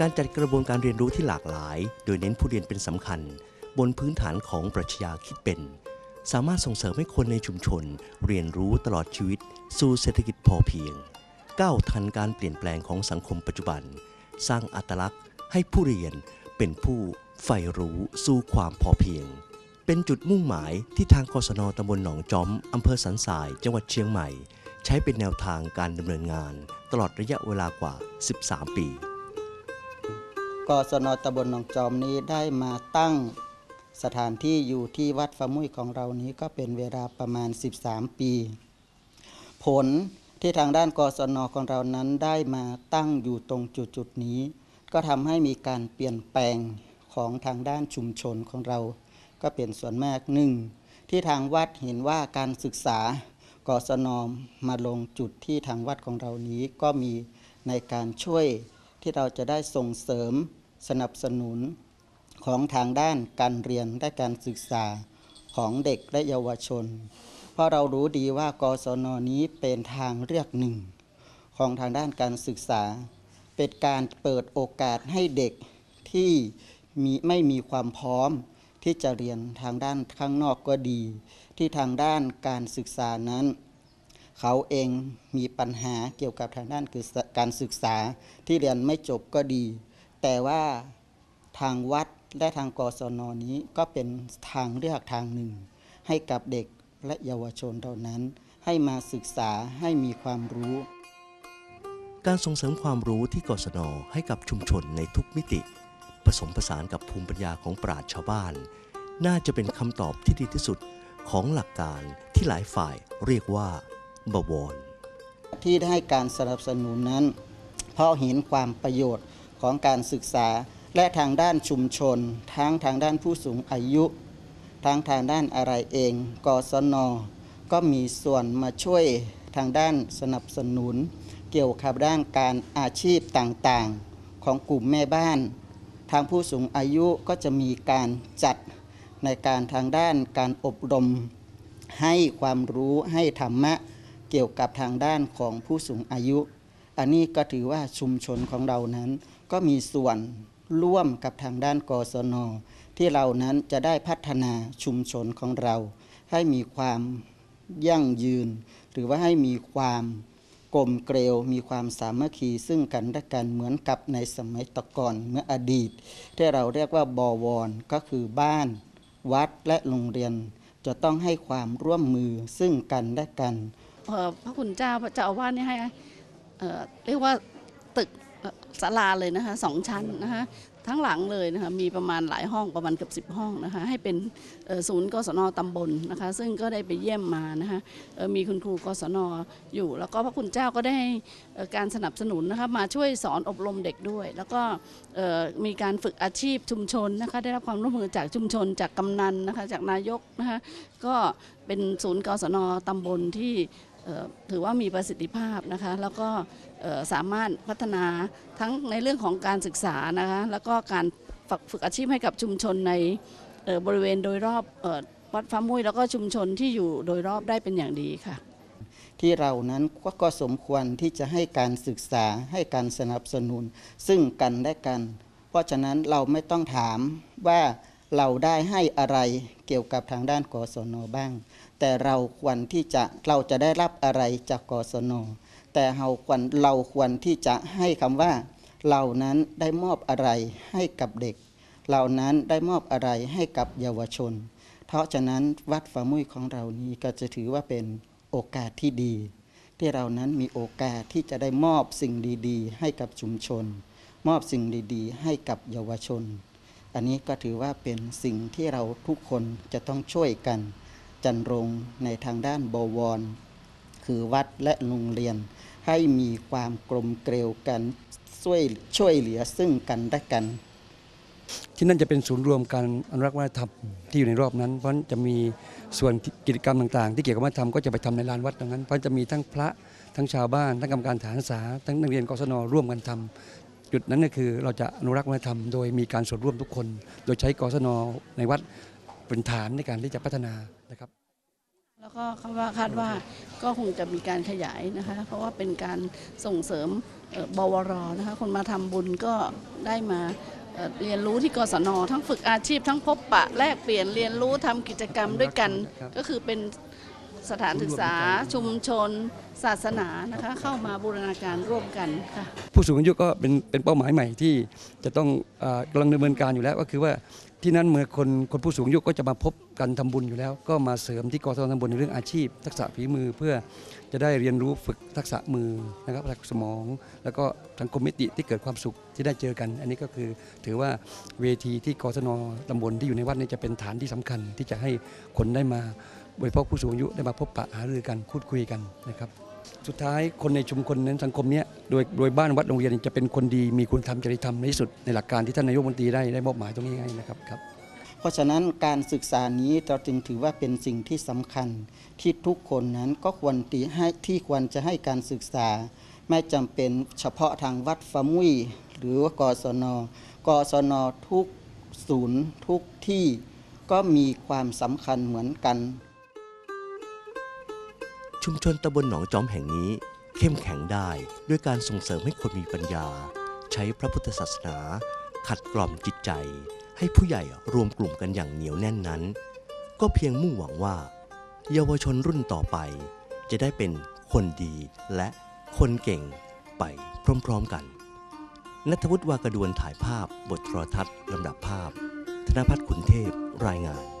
การจัดกระบวนการเรียนรู้ที่หลากหลาย โดยเน้นผู้เรียนเป็นสำคัญ บนพื้นฐานของปรัชญาคิดเป็น สามารถส่งเสริมให้คนในชุมชน เรียนรู้ตลอดชีวิต สู่เศรษฐกิจพอเพียง ก้าวทันการเปลี่ยนแปลงของสังคมปัจจุบัน สร้างอัตลักษณ์ ให้ผู้เรียนเป็นผู้ใฝ่รู้สู่ความพอเพียง เป็นจุดมุ่งหมายที่ทางกศนตำบลหนองจอมอำเภอสันทรายจังหวัดเชียงใหม่ ใช้เป็นแนวทางการดำเนินงาน ตลอดระยะเวลากว่า 13 ปี กศนตบลหนองจอมนี้ได้มาตั้งสถานที่อยู่ที่วัดฟามุยของเรานี้ก็เป็นเวลาประมาณ 13 ปี ผลที่ทางด้านกศนของเรานั้นได้มาตั้งอยู่ตรงจุดจุดนี้ ก็ทำให้มีการเปลี่ยนแปลงของทางด้านชุมชนของเรา ก็เป็นส่วนมากหนึ่งที่ทางวัดเห็นว่าการศึกษากศนมาลงจุดที่ทางวัดของเรานี้ก็มีในการช่วย ที่เราจะได้ส่งเสริมสนับสนุนของทางด้านการเรียนและการศึกษาของเด็กและเยาวชน เพราะเรารู้ดีว่ากศนนี้เป็นทางเลือกหนึ่ง ของทางด้านการศึกษา เป็นการเปิดโอกาสให้เด็กที่มีไม่มีความพร้อมที่จะเรียนทางด้านข้างนอกก็ดี ที่ทางด้านการศึกษานั้น เขาเองมีปัญหาเกี่ยวกับทางด้านคือการศึกษาที่เรียนไม่จบก็ดี แต่ว่าทางวัดและทางกศนนี้ก็เป็นทางเลือกทางหนึ่ง ให้กับเด็กและเยาวชนเหล่านั้น ให้มาศึกษาให้มีความรู้ การส่งเสริมความรู้ที่กศนให้กับชุมชนในทุกมิติ ผสมผสานกับภูมิปัญญาของปราชญ์ชาวบ้าน น่าจะเป็นคำตอบที่ดีที่สุดของหลักการที่หลายฝ่ายเรียกว่า บวร ที่ได้การสนับสนุนนั้น เพราะเห็นความประโยชน์ของการศึกษาและทางด้านชุมชน ทั้งทางด้านผู้สูงอายุ ทั้งทางด้านอะไรเองกศนก็มีส่วนมาช่วยทางด้านสนับสนุน เกี่ยวกับด้านการอาชีพต่างๆ ของกลุ่มแม่บ้าน ทางผู้สูงอายุก็จะมีการจัดในการทางด้านการอบรม ให้ความรู้ให้ธรรมะ เกี่ยวกับทางด้านของผู้สูงอายุ อันนี้ก็ถือว่าชุมชนของเรานั้นก็มีส่วนร่วมกับทางด้านกศน ที่เรานั้นจะได้พัฒนาชุมชนของเรา ให้มีความยั่งยืน หรือว่าให้มีความกลมเกลียวมีความสามัคคีซึ่งกันและกันเหมือนกับในสมัยตะก่อนเมื่ออดีต ที่เราเรียกว่าบวรก็คือบ้าน วัดและโรงเรียน จะต้องให้ความร่วมมือซึ่งกันและกัน พระคุณเจ้าพระเจ้าอาวาสนี่ให้เรียกว่าตึกศาลาเลยนะคะสองชั้นนะคะทั้งหลังเลยนะคะมีประมาณหลายห้องประมาณเกือบสิบห้องนะคะให้เป็นศูนย์กศนตำบลนะคะซึ่งก็ได้ไปเยี่ยมมานะคะมีคุณครูกศนอยู่ แล้วก็พระคุณเจ้าก็ได้การสนับสนุนนะคะมาช่วยสอนอบรมเด็กด้วย แล้วก็มีการฝึกอาชีพชุมชนนะคะได้รับความร่วมมือจากชุมชนจากกำนันนะคะจากนายกนะคะก็เป็นศูนย์กศนตำบลที่ ถือว่ามีประสิทธิภาพนะคะ แล้วก็สามารถพัฒนาทั้งในเรื่องของการศึกษานะคะแล้วก็การฝึกฝึกอาชีพให้กับชุมชนในบริเวณโดยรอบวัดฟ้ามุ้ยแล้วก็ชุมชนที่อยู่โดยรอบได้เป็นอย่างดีค่ะ ที่เรานั้นกก็สมควรที่จะให้การศึกษาให้การสนับสนุน ซึ่งกันและกัน เพราะฉะนั้นเราไม่ต้องถามว่า เราได้ให้อะไรเกี่ยวกับทางด้านกศนบ้าง แต่เราควรที่จะเราจะได้รับอะไรจากกศนแต่เราควรเราควรที่จะให้คำว่าเรานั้นได้มอบอะไรให้กับเด็กเรานั้นได้มอบอะไรให้กับเยาวชน เพราะฉะนั้นวัดฝามุ้ยของเรานี้ก็จะถือว่าเป็นโอกาสที่ดี ที่เรานั้นมีโอกาสที่จะได้มอบสิ่งดีๆ ให้กับชุมชน มอบสิ่งดีๆ ให้กับเยาวชน อันนี้ก็ถือว่าเป็นสิ่งที่เราทุกคนจะต้องช่วยกัน จันรงในทางด้านบวร คือวัดและโรงเรียน ให้มีความกลมเกลียวกันช่วยช่วยเหลือซึ่งกันและกัน ที่นั่นจะเป็นศูนย์รวมการอนุรักษ์วัฒนธรรมที่อยู่ในรอบนั้น เพราะฉะนั้นจะมีส่วนกิจกรรมต่างๆ ที่เกี่ยวกับวัฒนธรรมก็จะไปทำในลานวัดตรงนั้น เพราะจะมีทั้งพระทั้งชาวบ้าน ทั้งกรรมการฐานศึกษาทั้งนักเรียนกศนร่วมกันทำ จุดนั้นก็คือเราจะอนุรักษ์วัฒนธรรมโดยมีการส่วนร่วมทุกคน โดยใช้กศนในวัดเป็นฐานในการที่จะพัฒนานะครับเราแล้วก็คาดว่าคาดว่าก็คงจะมีการขยายนะคะ เพราะว่าเป็นการส่งเสริมเอ่อบวรนะคะคนมาทำบุญก็ได้มาเอ่อเรียนรู้ที่กศนทั้งฝึกอาชีพทั้งพบปะแลกเปลี่ยนเรียนรู้ทำกิจกรรมด้วยกันครับก็คือเป็น สถานศึกษาชุมชน ศาสนานะคะเข้ามาบูรณาการร่วมกันค่ะผู้สูงอายุก็เป็นเป็นเป้าหมายใหม่ที่จะต้องกำลังดำเนินการอยู่แล้วก็คือว่าที่นั้นเมื่อคนคนผู้สูงอายุก็จะมาพบกันทำบุญอยู่แล้ว ก็มาเสริมที่กศนทำบุญในเรื่องอาชีพ ทักษะฝีมือเพื่อจะได้เรียนรู้ฝึกทักษะมือนะครับทักษะสมอง แล้วก็สังคมมิติที่เกิดความสุขที่ได้เจอกัน อันนี้ก็คือถือว่าเวทีที่กศนตำบลที่อยู่ในวัดนี้จะเป็นฐานที่สำคัญที่จะให้คนได้มา โดยเฉพาะผู้สูงอายุได้มาพบปะหารือกันพูดคุยกันนะครับสุดท้ายคนในชุมชนนั้นสังคมเนี้ยโดยโดยบ้านวัดโรงเรียนจะเป็นคนดีมีคุณธรรมจริยธรรมในที่สุดในหลักการที่ท่านนายกรัฐมนตรีได้ได้มอบหมายตรงนี้ให้นะครับครับเพราะฉะนั้นการศึกษานี้เราจึงถือว่าเป็นสิ่งที่สำคัญ ที่ทุกคนนั้นก็ควรตีให้ที่ควรจะให้การศึกษา ไม่จำเป็นเฉพาะทางวัดฟะมุยหรือว่ากศนกศนทุกศูนย์ทุกที่ก็มีความสำคัญเหมือนกัน ชุมชนตำบลหนองจอมแห่งนี้ เข้มแข็งได้ด้วยการส่งเสริมให้คนมีปัญญา ใช้พระพุทธศาสนา ขัดกล่อมจิตใจ ให้ผู้ใหญ่รวมกลุ่มกันอย่างเหนียวแน่นนั้น ก็เพียงมุ่งหวังว่า เยาวชนรุ่นต่อไป จะได้เป็นคนดีและคนเก่งไปพร้อมๆกันนัทวุฒิวากระดวนถ่ายภาพบทโทรทัศน์ลำดับภาพ ธนพัฒน์ขุนเทพรายงาน